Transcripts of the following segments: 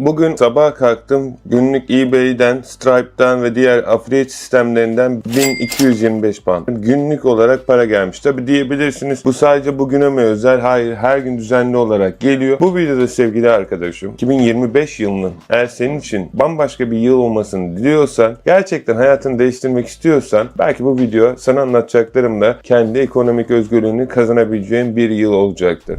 Bugün sabah kalktım. Günlük eBay'den, Stripe'dan ve diğer affiliate sistemlerinden 1225 pound. Günlük olarak para gelmiş. Tabi diyebilirsiniz bu sadece bugüne mi özel? Hayır her gün düzenli olarak geliyor. Bu videoda sevgili arkadaşım 2025 yılının eğer senin için bambaşka bir yıl olmasını diliyorsan, gerçekten hayatını değiştirmek istiyorsan belki bu video sana anlatacaklarımla kendi ekonomik özgürlüğünü kazanabileceğin bir yıl olacaktır.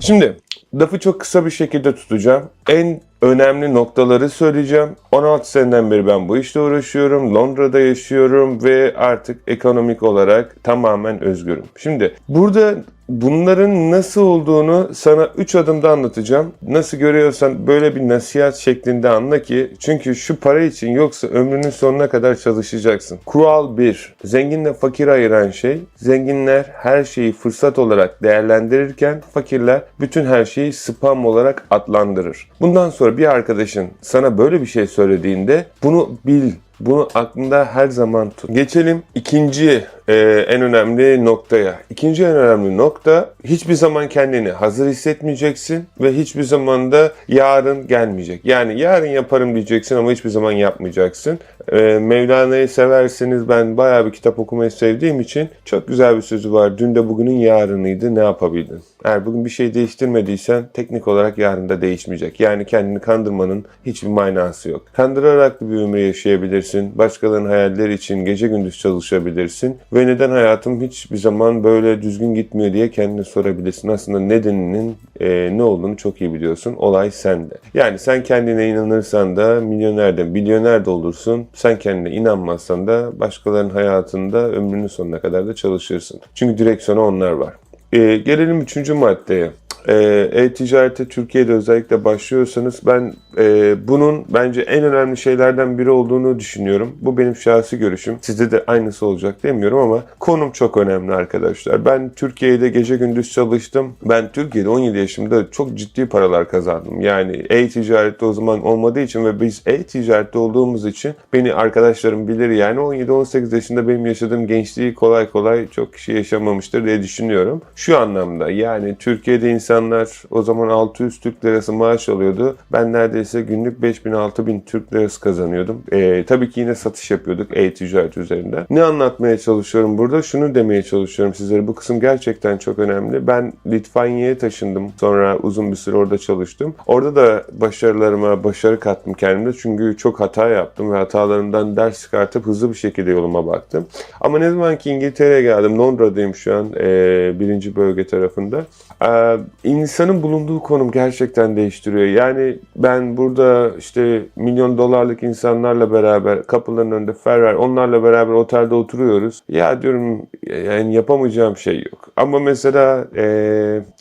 Şimdi lafı çok kısa bir şekilde tutacağım. En önemli noktaları söyleyeceğim. 16 seneden beri ben bu işte uğraşıyorum. Londra'da yaşıyorum ve artık ekonomik olarak tamamen özgürüm. Şimdi burada bunların nasıl olduğunu sana 3 adımda anlatacağım. Nasıl görüyorsan böyle bir nasihat şeklinde anla ki çünkü şu para için yoksa ömrünün sonuna kadar çalışacaksın. Kural 1. Zenginle fakir ayıran şey zenginler her şeyi fırsat olarak değerlendirirken fakirler bütün her şeyi spam olarak adlandırır. Bundan sonra bir arkadaşın sana böyle bir şey söylediğinde bunu bil. Bunu aklında her zaman tut. Geçelim ikinci e, en önemli noktaya. İkinci en önemli nokta hiçbir zaman kendini hazır hissetmeyeceksin ve hiçbir zaman da yarın gelmeyecek. Yani yarın yaparım diyeceksin ama hiçbir zaman yapmayacaksın. E, Mevlana'yı severseniz ben bayağı bir kitap okumayı sevdiğim için çok güzel bir sözü var. Dün de bugünün yarınıydı ne yapabildin? Eğer bugün bir şey değiştirmediysen teknik olarak yarın da değişmeyecek. Yani kendini kandırmanın hiçbir manası yok. Kandırarak da bir ömür yaşayabilirsin. Başkalarının hayalleri için gece gündüz çalışabilirsin. Ve neden hayatım hiçbir zaman böyle düzgün gitmiyor diye kendine sorabilirsin. Aslında nedeninin e, ne olduğunu çok iyi biliyorsun. Olay sende. Yani sen kendine inanırsan da milyoner de milyoner de olursun. Sen kendine inanmazsan da başkalarının hayatında ömrünün sonuna kadar da çalışırsın. Çünkü direksiyona onlar var. E, gelelim üçüncü maddeye. E, E-ticarete Türkiye'de özellikle başlıyorsanız ben e, bunun bence en önemli şeylerden biri olduğunu düşünüyorum. Bu benim şahsi görüşüm. Sizde de aynısı olacak demiyorum ama konum çok önemli arkadaşlar. Ben Türkiye'de gece gündüz çalıştım. Ben Türkiye'de 17 yaşımda çok ciddi paralar kazandım. Yani e-ticarette o zaman olmadığı için ve biz e-ticarette olduğumuz için beni arkadaşlarım bilir yani 17-18 yaşında benim yaşadığım gençliği kolay kolay çok kişi yaşamamıştır diye düşünüyorum. Şu anlamda yani Türkiye'de insanlar o zaman 600 Türk lirası maaş alıyordu. Ben neredeyse günlük 5000-6000 Türk lirası kazanıyordum. Ee, tabii ki yine satış yapıyorduk e-ticaret üzerinden. Ne anlatmaya çalışıyorum burada? Şunu demeye çalışıyorum sizlere. Bu kısım gerçekten çok önemli. Ben Litvanya'ya taşındım. Sonra uzun bir süre orada çalıştım. Orada da başarılarıma başarı kattım kendimde. Çünkü çok hata yaptım ve hatalarımdan ders çıkartıp hızlı bir şekilde yoluma baktım. Ama ne zaman ki İngiltere'ye geldim, Londra'dayım şu an e, birinci bölge tarafında. E, insanın bulunduğu konum gerçekten değiştiriyor. Yani ben burada işte milyon dolarlık insanlarla beraber kapıların önünde Ferrari onlarla beraber otelde oturuyoruz. Ya diyorum yani yapamayacağım şey yok. Ama mesela e,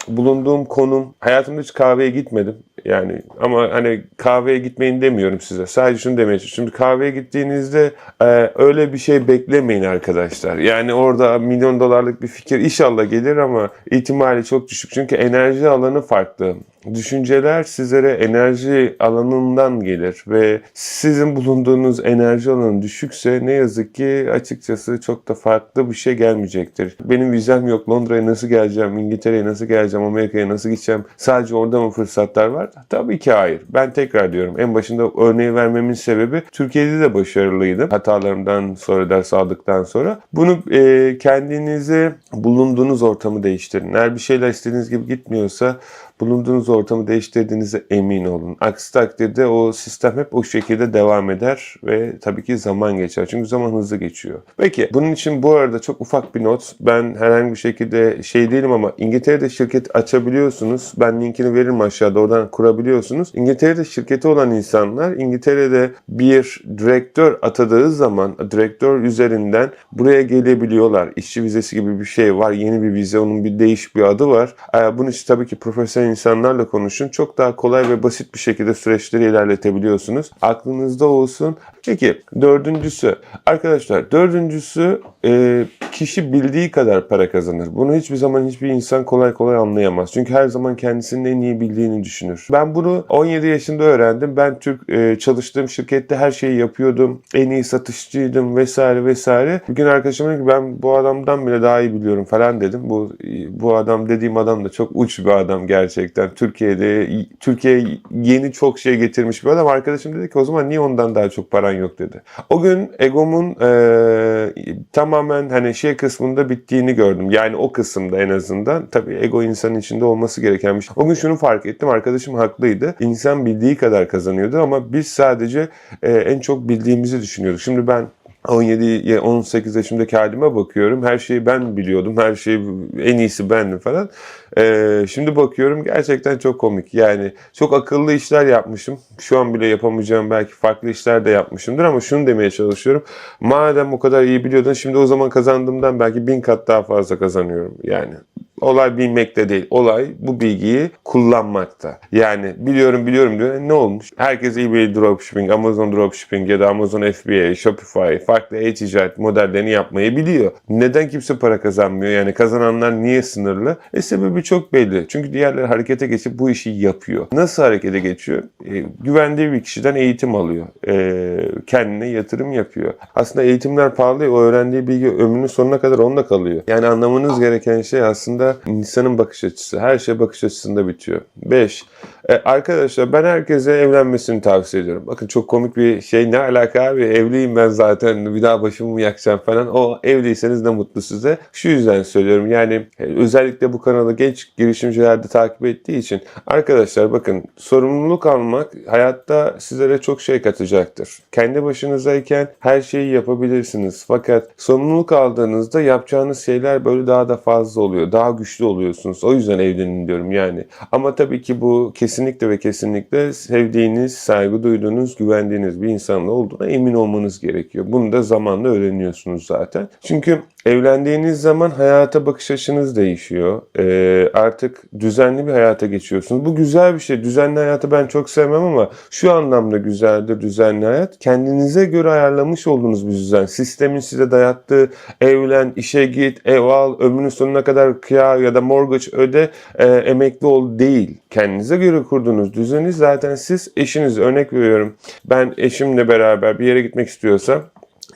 bulunduğum konum hayatımda hiç kahveye gitmedim. Yani ama hani kahveye gitmeyin demiyorum size. Sadece şunu demeye çalışıyorum. Şimdi kahveye gittiğinizde e, öyle bir şey beklemeyin arkadaşlar. Yani orada milyon dolarlık bir fikir inşallah gelir ama ihtimali çok düşük. Çünkü enerji alanı farklı. Düşünceler sizlere enerji alanından gelir ve sizin bulunduğunuz enerji alanı düşükse ne yazık ki açıkçası çok da farklı bir şey gelmeyecektir. Benim vizem yok. Londra'ya nasıl geleceğim? İngiltere'ye nasıl geleceğim? Amerika'ya nasıl gideceğim? Sadece orada mı fırsatlar var? Tabii ki hayır. Ben tekrar diyorum. En başında örneği vermemin sebebi Türkiye'de de başarılıydım. Hatalarımdan sonra ders aldıktan sonra. Bunu e, kendinize bulunduğunuz ortamı değiştirin. Eğer bir şeyler istediğiniz gibi gitmiyorsa bulunduğunuz ortamı değiştirdiğinize emin olun. Aksi takdirde o sistem hep o şekilde devam eder ve tabii ki zaman geçer. Çünkü zaman hızlı geçiyor. Peki bunun için bu arada çok ufak bir not. Ben herhangi bir şekilde şey değilim ama İngiltere'de şirket açabiliyorsunuz. Ben linkini veririm aşağıda oradan kurabiliyorsunuz. İngiltere'de şirketi olan insanlar İngiltere'de bir direktör atadığı zaman direktör üzerinden buraya gelebiliyorlar. İşçi vizesi gibi bir şey var. Yeni bir vize. Onun bir değişik bir adı var. Ee, Bunun için tabii ki profesyonel insanlarla konuşun. Çok daha kolay ve basit bir şekilde süreçleri ilerletebiliyorsunuz. Aklınızda olsun. Peki dördüncüsü arkadaşlar dördüncüsü e, kişi bildiği kadar para kazanır. Bunu hiçbir zaman hiçbir insan kolay kolay anlayamaz. Çünkü her zaman kendisinin en iyi bildiğini düşünür. Ben bunu 17 yaşında öğrendim. Ben Türk e, çalıştığım şirkette her şeyi yapıyordum. En iyi satışçıydım vesaire vesaire. Bir gün arkadaşım dedi ki ben bu adamdan bile daha iyi biliyorum falan dedim. Bu bu adam dediğim adam da çok uç bir adam gerçekten. Türkiye'de Türkiye yeni çok şey getirmiş bir adam. Arkadaşım dedi ki o zaman niye ondan daha çok paran yok dedi. O gün egomun e, tamamen hani şey kısmında bittiğini gördüm. Yani o kısımda en azından. Tabii ego insanın içinde olması gereken bir şey. O gün şunu fark ettim. Arkadaşım haklıydı. İnsan bildiği kadar kazanıyordu ama biz sadece e, en çok bildiğimizi düşünüyorduk. Şimdi ben 17 18 yaşımdaki halime bakıyorum. Her şeyi ben biliyordum. Her şey en iyisi bendim falan. Ee, şimdi bakıyorum gerçekten çok komik. Yani çok akıllı işler yapmışım. Şu an bile yapamayacağım belki farklı işler de yapmışımdır ama şunu demeye çalışıyorum. Madem o kadar iyi biliyordun şimdi o zaman kazandığımdan belki bin kat daha fazla kazanıyorum. Yani Olay bilmekte değil. Olay bu bilgiyi kullanmakta. Yani biliyorum biliyorum diyor. Ne olmuş? Herkes eBay dropshipping, Amazon dropshipping ya da Amazon FBA, Shopify, farklı e-ticaret modellerini yapmayı biliyor. Neden kimse para kazanmıyor? Yani kazananlar niye sınırlı? E sebebi çok belli. Çünkü diğerleri harekete geçip bu işi yapıyor. Nasıl harekete geçiyor? E, güvendiği bir kişiden eğitim alıyor. E, kendine yatırım yapıyor. Aslında eğitimler pahalı. O öğrendiği bilgi ömrünün sonuna kadar onunla kalıyor. Yani anlamanız gereken şey aslında insanın bakış açısı. Her şey bakış açısında bitiyor. 5. E, arkadaşlar ben herkese evlenmesini tavsiye ediyorum. Bakın çok komik bir şey. Ne alaka abi? Evliyim ben zaten. Bir daha başımı mı yakacağım falan. O evliyseniz ne mutlu size. Şu yüzden söylüyorum. Yani e, özellikle bu kanalı genç girişimciler de takip ettiği için arkadaşlar bakın sorumluluk almak hayatta sizlere çok şey katacaktır. Kendi başınızdayken her şeyi yapabilirsiniz. Fakat sorumluluk aldığınızda yapacağınız şeyler böyle daha da fazla oluyor. Daha güçlü oluyorsunuz. O yüzden evlenin diyorum yani. Ama tabii ki bu kesinlikle ve kesinlikle sevdiğiniz, saygı duyduğunuz, güvendiğiniz bir insanla olduğuna emin olmanız gerekiyor. Bunu da zamanla öğreniyorsunuz zaten. Çünkü Evlendiğiniz zaman hayata bakış açınız değişiyor. Ee, artık düzenli bir hayata geçiyorsunuz. Bu güzel bir şey. Düzenli hayatı ben çok sevmem ama şu anlamda güzeldir düzenli hayat. Kendinize göre ayarlamış olduğunuz bir düzen. Sistemin size dayattığı evlen, işe git, ev al, ömrünün sonuna kadar kıya ya da mortgage öde, e, emekli ol değil. Kendinize göre kurduğunuz düzeni zaten siz eşiniz örnek veriyorum. Ben eşimle beraber bir yere gitmek istiyorsam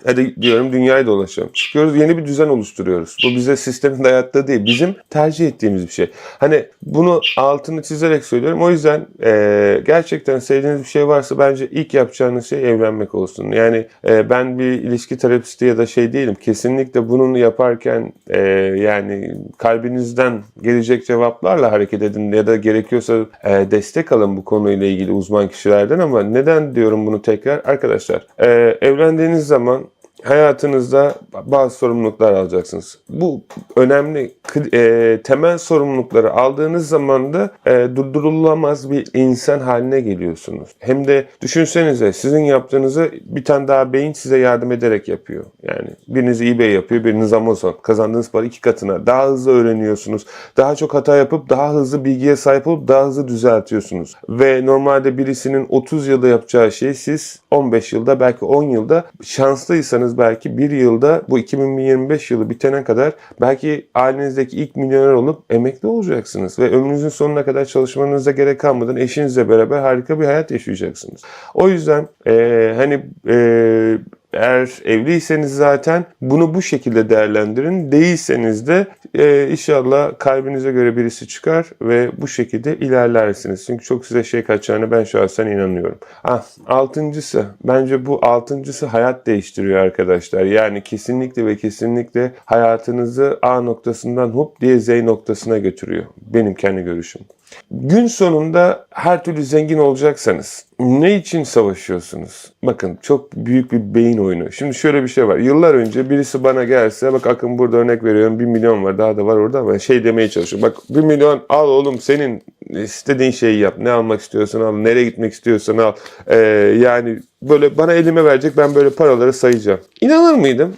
hadi diyorum dünyayı dolaşalım. Çıkıyoruz yeni bir düzen oluşturuyoruz. Bu bize sistemin dayattığı değil. Bizim tercih ettiğimiz bir şey. Hani bunu altını çizerek söylüyorum. O yüzden e, gerçekten sevdiğiniz bir şey varsa bence ilk yapacağınız şey evlenmek olsun. Yani e, ben bir ilişki terapisti ya da şey değilim. Kesinlikle bunu yaparken e, yani kalbinizden gelecek cevaplarla hareket edin ya da gerekiyorsa e, destek alın bu konuyla ilgili uzman kişilerden ama neden diyorum bunu tekrar? Arkadaşlar e, evlendiğiniz zaman hayatınızda bazı sorumluluklar alacaksınız. Bu önemli e, temel sorumlulukları aldığınız zaman da e, durdurulamaz bir insan haline geliyorsunuz. Hem de düşünsenize sizin yaptığınızı bir tane daha beyin size yardım ederek yapıyor. Yani biriniz eBay yapıyor, biriniz Amazon. Kazandığınız para iki katına. Daha hızlı öğreniyorsunuz. Daha çok hata yapıp daha hızlı bilgiye sahip olup daha hızlı düzeltiyorsunuz. Ve normalde birisinin 30 yılda yapacağı şeyi siz 15 yılda belki 10 yılda şanslıysanız harcarsanız belki bir yılda bu 2025 yılı bitene kadar belki ailenizdeki ilk milyoner olup emekli olacaksınız ve ömrünüzün sonuna kadar çalışmanıza gerek kalmadan eşinizle beraber harika bir hayat yaşayacaksınız. O yüzden e, hani e, eğer evliyseniz zaten bunu bu şekilde değerlendirin. Değilseniz de e, inşallah kalbinize göre birisi çıkar ve bu şekilde ilerlersiniz. Çünkü çok size şey kaçacağını ben şahsen inanıyorum. Ah, altıncısı. Bence bu altıncısı hayat değiştiriyor arkadaşlar. Yani kesinlikle ve kesinlikle hayatınızı A noktasından hop diye Z noktasına götürüyor. Benim kendi görüşüm. Gün sonunda her türlü zengin olacaksanız ne için savaşıyorsunuz? Bakın çok büyük bir beyin oyunu. Şimdi şöyle bir şey var. Yıllar önce birisi bana gelse bak Akın burada örnek veriyorum 1 milyon var daha da var orada ama şey demeye çalışıyorum. Bak 1 milyon al oğlum senin istediğin şeyi yap. Ne almak istiyorsan al. Nereye gitmek istiyorsan al. Ee, yani böyle bana elime verecek ben böyle paraları sayacağım. İnanır mıydım?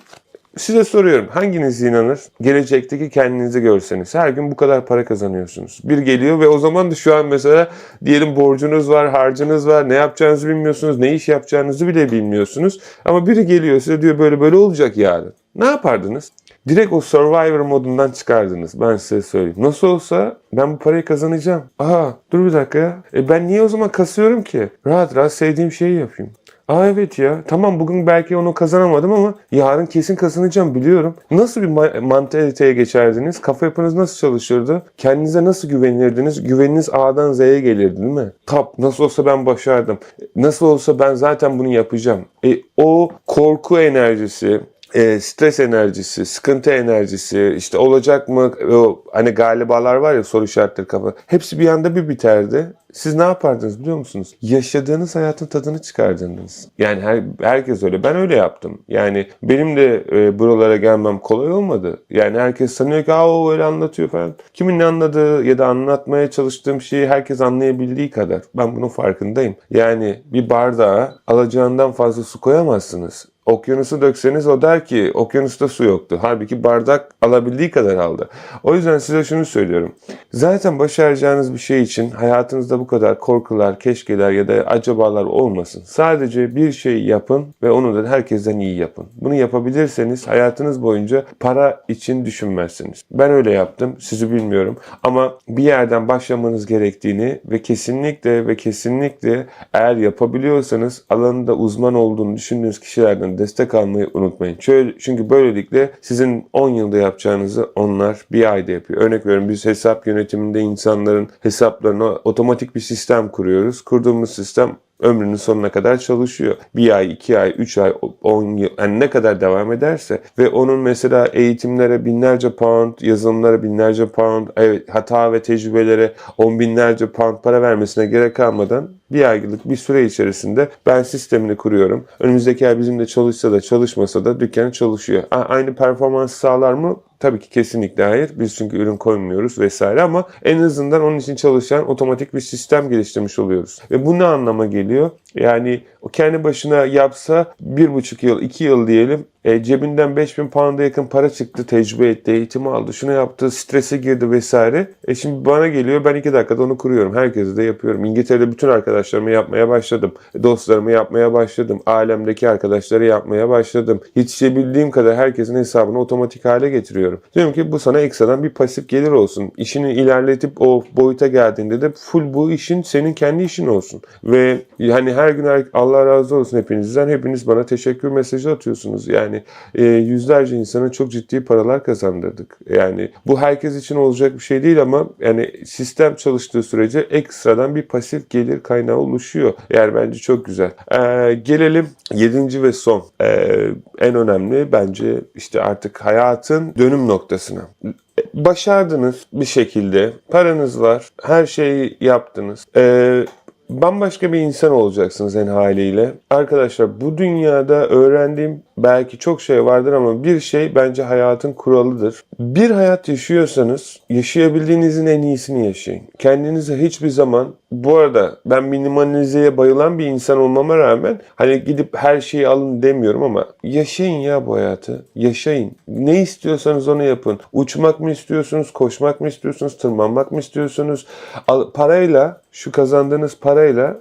Size soruyorum hanginiz inanır gelecekteki kendinizi görseniz her gün bu kadar para kazanıyorsunuz. Bir geliyor ve o zaman da şu an mesela diyelim borcunuz var, harcınız var, ne yapacağınızı bilmiyorsunuz, ne iş yapacağınızı bile bilmiyorsunuz. Ama biri geliyor size diyor böyle böyle olacak yarın. Ne yapardınız? Direkt o Survivor modundan çıkardınız. Ben size söyleyeyim. Nasıl olsa ben bu parayı kazanacağım. Aha dur bir dakika ya. E ben niye o zaman kasıyorum ki? Rahat rahat sevdiğim şeyi yapayım. Aa evet ya. Tamam bugün belki onu kazanamadım ama yarın kesin kazanacağım biliyorum. Nasıl bir ma- mantaliteye geçerdiniz? Kafa yapınız nasıl çalışırdı? Kendinize nasıl güvenirdiniz? Güveniniz A'dan Z'ye gelirdi değil mi? Tap nasıl olsa ben başardım. Nasıl olsa ben zaten bunu yapacağım. E, o korku enerjisi, e, stres enerjisi, sıkıntı enerjisi, işte olacak mı, o hani galibalar var ya soru işaretleri kafa. Hepsi bir anda bir biterdi. Siz ne yapardınız biliyor musunuz? Yaşadığınız hayatın tadını çıkardınız. Yani her, herkes öyle. Ben öyle yaptım. Yani benim de e, buralara gelmem kolay olmadı. Yani herkes sanıyor ki Aa, o öyle anlatıyor falan. Kimin ne anladığı ya da anlatmaya çalıştığım şeyi herkes anlayabildiği kadar. Ben bunun farkındayım. Yani bir bardağa alacağından fazla su koyamazsınız. Okyanusu dökseniz o der ki okyanusta su yoktu. Halbuki bardak alabildiği kadar aldı. O yüzden size şunu söylüyorum. Zaten başaracağınız bir şey için hayatınızda bu kadar korkular, keşkeler ya da acabalar olmasın. Sadece bir şey yapın ve onu da herkesten iyi yapın. Bunu yapabilirseniz hayatınız boyunca para için düşünmezsiniz. Ben öyle yaptım. Sizi bilmiyorum. Ama bir yerden başlamanız gerektiğini ve kesinlikle ve kesinlikle eğer yapabiliyorsanız alanında uzman olduğunu düşündüğünüz kişilerden destek almayı unutmayın. Çünkü böylelikle sizin 10 yılda yapacağınızı onlar bir ayda yapıyor. Örnek veriyorum biz hesap yönetiminde insanların hesaplarına otomatik bir sistem kuruyoruz. Kurduğumuz sistem ömrünün sonuna kadar çalışıyor. Bir ay, iki ay, üç ay, on yıl yani ne kadar devam ederse ve onun mesela eğitimlere binlerce pound, yazılımlara binlerce pound, evet, hata ve tecrübelere on binlerce pound para vermesine gerek kalmadan bir aylık bir süre içerisinde ben sistemini kuruyorum. Önümüzdeki ay bizimle çalışsa da çalışmasa da dükkan çalışıyor. A- Aynı performans sağlar mı? Tabii ki kesinlikle hayır. Biz çünkü ürün koymuyoruz vesaire ama en azından onun için çalışan otomatik bir sistem geliştirmiş oluyoruz. Ve bu ne anlama geliyor? Yani o kendi başına yapsa bir buçuk yıl, iki yıl diyelim e, cebinden 5000 pound'a yakın para çıktı, tecrübe etti, eğitimi aldı, şunu yaptı, strese girdi vesaire. E şimdi bana geliyor, ben iki dakikada onu kuruyorum. Herkese de yapıyorum. İngiltere'de bütün arkadaşlarımı yapmaya başladım. Dostlarımı yapmaya başladım. Alemdeki arkadaşları yapmaya başladım. Yetişebildiğim kadar herkesin hesabını otomatik hale getiriyorum. Diyorum ki bu sana ekstradan bir pasif gelir olsun. İşini ilerletip o boyuta geldiğinde de full bu işin senin kendi işin olsun. Ve hani her gün her- Allah razı olsun hepinizden. Hepiniz bana teşekkür mesajı atıyorsunuz. Yani e, yüzlerce insana çok ciddi paralar kazandırdık. Yani bu herkes için olacak bir şey değil ama yani sistem çalıştığı sürece ekstradan bir pasif gelir kaynağı oluşuyor. Yani bence çok güzel. Ee, gelelim yedinci ve son. Ee, en önemli bence işte artık hayatın dönüm noktasına başardınız bir şekilde. Paranız var. Her şeyi yaptınız. Ee, bambaşka bir insan olacaksınız en haliyle. Arkadaşlar bu dünyada öğrendiğim belki çok şey vardır ama bir şey bence hayatın kuralıdır. Bir hayat yaşıyorsanız yaşayabildiğinizin en iyisini yaşayın. Kendinize hiçbir zaman bu arada ben minimalizeye bayılan bir insan olmama rağmen hani gidip her şeyi alın demiyorum ama yaşayın ya bu hayatı. Yaşayın. Ne istiyorsanız onu yapın. Uçmak mı istiyorsunuz? Koşmak mı istiyorsunuz? Tırmanmak mı istiyorsunuz? Al- parayla şu kazandığınız parayla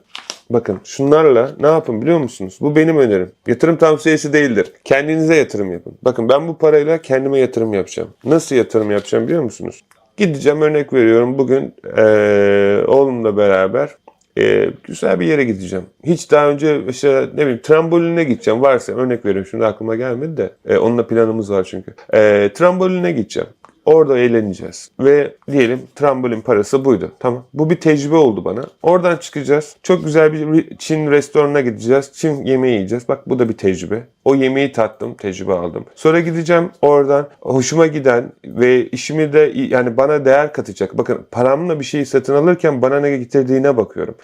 Bakın şunlarla ne yapın biliyor musunuz? Bu benim önerim. Yatırım tavsiyesi değildir. Kendinize yatırım yapın. Bakın ben bu parayla kendime yatırım yapacağım. Nasıl yatırım yapacağım biliyor musunuz? Gideceğim örnek veriyorum bugün eee, oğlumla beraber eee, güzel bir yere gideceğim. Hiç daha önce işte ne bileyim tramboline gideceğim. Varsa örnek veriyorum şimdi aklıma gelmedi de. Eee, onunla planımız var çünkü. Eee tramboline gideceğim. Orada eğleneceğiz. Ve diyelim trambolin parası buydu. Tamam. Bu bir tecrübe oldu bana. Oradan çıkacağız. Çok güzel bir Çin restoranına gideceğiz. Çin yemeği yiyeceğiz. Bak bu da bir tecrübe. O yemeği tattım, tecrübe aldım. Sonra gideceğim oradan hoşuma giden ve işimi de yani bana değer katacak. Bakın paramla bir şeyi satın alırken bana ne getirdiğine bakıyorum.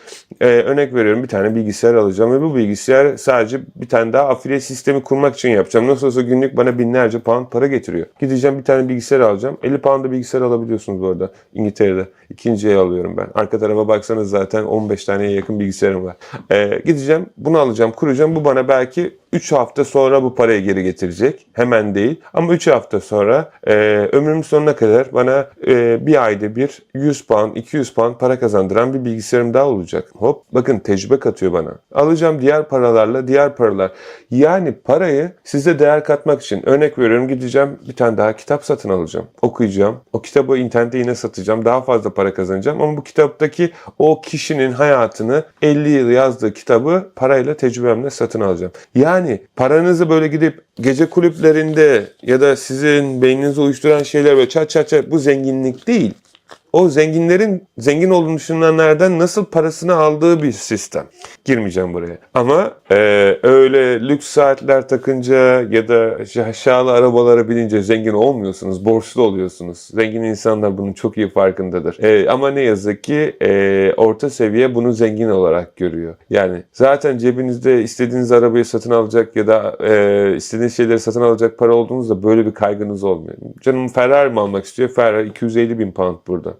Ee, örnek veriyorum bir tane bilgisayar alacağım ve bu bilgisayar sadece bir tane daha afiliye sistemi kurmak için yapacağım. Nasıl olsa günlük bana binlerce pound para getiriyor. Gideceğim bir tane bilgisayar alacağım. Alacağım. 50 pound'a bilgisayar alabiliyorsunuz bu arada İngiltere'de. İkinciye alıyorum ben. Arka tarafa baksanız zaten 15 taneye yakın bilgisayarım var. Ee, gideceğim bunu alacağım kuracağım. Bu bana belki 3 hafta sonra bu parayı geri getirecek. Hemen değil. Ama 3 hafta sonra e, ömrümün sonuna kadar bana e, bir ayda bir 100 pound, 200 pound para kazandıran bir bilgisayarım daha olacak. Hop bakın tecrübe katıyor bana. Alacağım diğer paralarla diğer paralar. Yani parayı size değer katmak için örnek veriyorum gideceğim bir tane daha kitap satın alacağım. Okuyacağım. O kitabı internette yine satacağım. Daha fazla para kazanacağım. Ama bu kitaptaki o kişinin hayatını 50 yıl yazdığı kitabı parayla tecrübemle satın alacağım. Yani paranızı böyle gidip gece kulüplerinde ya da sizin beyninizi uyuşturan şeyler böyle çat çat çat bu zenginlik değil. O zenginlerin zengin olduğunu düşünenlerden nasıl parasını aldığı bir sistem. Girmeyeceğim buraya. Ama e, öyle lüks saatler takınca ya da aşağılı arabalara binince zengin olmuyorsunuz. Borçlu oluyorsunuz. Zengin insanlar bunun çok iyi farkındadır. E, ama ne yazık ki e, orta seviye bunu zengin olarak görüyor. Yani zaten cebinizde istediğiniz arabayı satın alacak ya da e, istediğiniz şeyleri satın alacak para olduğunuzda böyle bir kaygınız olmuyor. Canım Ferrari mi almak istiyor? Ferrari 250 bin pound burada.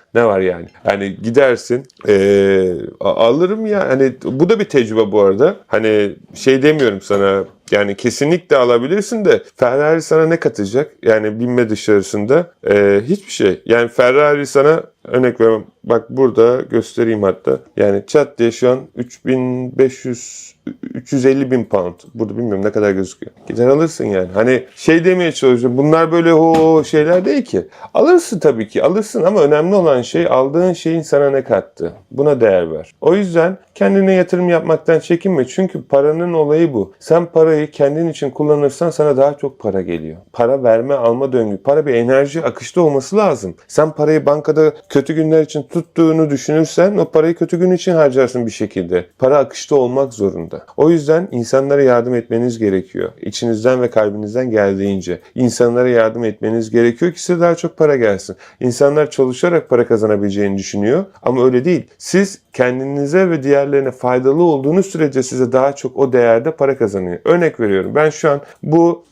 Ne var yani? Hani gidersin eee, a- alırım ya. Hani bu da bir tecrübe bu arada. Hani şey demiyorum sana yani kesinlikle alabilirsin de Ferrari sana ne katacak? Yani binme dışarısında eee, hiçbir şey. Yani Ferrari sana örnek veriyorum. Bak burada göstereyim hatta. Yani çat diye şu an 3500 350 bin pound. Burada bilmiyorum ne kadar gözüküyor. Gider alırsın yani. Hani şey demeye çalışıyorum. Bunlar böyle o şeyler değil ki. Alırsın tabii ki. Alırsın ama önemli olan şey aldığın şeyin sana ne kattı. Buna değer ver. O yüzden kendine yatırım yapmaktan çekinme. Çünkü paranın olayı bu. Sen parayı kendin için kullanırsan sana daha çok para geliyor. Para verme alma döngü. Para bir enerji akışta olması lazım. Sen parayı bankada kötü günler için tuttuğunu düşünürsen o parayı kötü gün için harcarsın bir şekilde. Para akışta olmak zorunda. O yüzden insanlara yardım etmeniz gerekiyor. İçinizden ve kalbinizden geldiğince. İnsanlara yardım etmeniz gerekiyor ki size daha çok para gelsin. İnsanlar çalışarak para kazanabileceğini düşünüyor ama öyle değil. Siz kendinize ve diğerlerine faydalı olduğunuz sürece size daha çok o değerde para kazanıyor. Örnek veriyorum. Ben şu an bu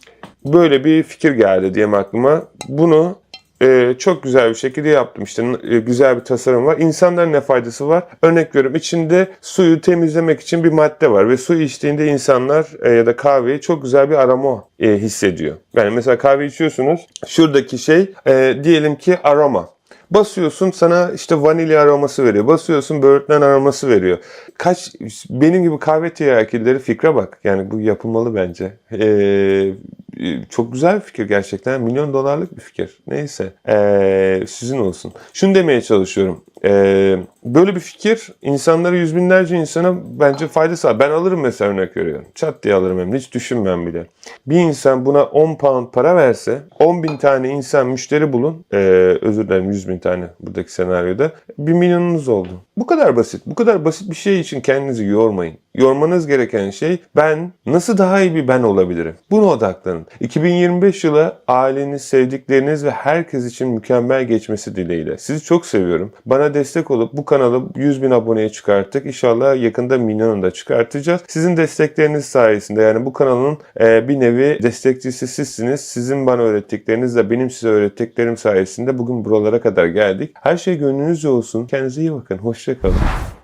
böyle bir fikir geldi diyelim aklıma. Bunu e, çok güzel bir şekilde yaptım. İşte e, güzel bir tasarım var. İnsanların ne faydası var? Örnek veriyorum içinde suyu temizlemek için bir madde var ve su içtiğinde insanlar e, ya da kahveyi çok güzel bir aroma e, hissediyor. Yani mesela kahve içiyorsunuz. Şuradaki şey e, diyelim ki aroma. Basıyorsun sana işte vanilya aroması veriyor. Basıyorsun böğürtlen aroması veriyor. Kaç benim gibi kahve tiryakilleri fikre bak. Yani bu yapılmalı bence. Ee, çok güzel bir fikir gerçekten. Milyon dolarlık bir fikir. Neyse. Ee, sizin olsun. Şunu demeye çalışıyorum. Ee, böyle bir fikir insanlara yüz binlerce insana bence faydası var. Ben alırım mesela örnek veriyorum. Çat diye alırım hem de hiç düşünmem bile. Bir insan buna 10 pound para verse 10 bin tane insan müşteri bulun. Ee, özür dilerim 100 bin tane buradaki senaryoda. 1 milyonunuz oldu. Bu kadar basit. Bu kadar basit bir şey için kendinizi yormayın. Yormanız gereken şey ben nasıl daha iyi bir ben olabilirim? Buna odaklanın. 2025 yılı aileniz, sevdikleriniz ve herkes için mükemmel geçmesi dileğiyle. Sizi çok seviyorum. Bana destek olup bu kanalı 100 bin aboneye çıkarttık. İnşallah yakında milyonu da çıkartacağız. Sizin destekleriniz sayesinde yani bu kanalın e, bir nevi destekçisi sizsiniz. Sizin bana öğrettiklerinizle benim size öğrettiklerim sayesinde bugün buralara kadar geldik. Her şey gönlünüzce olsun. Kendinize iyi bakın. Hoşçakalın.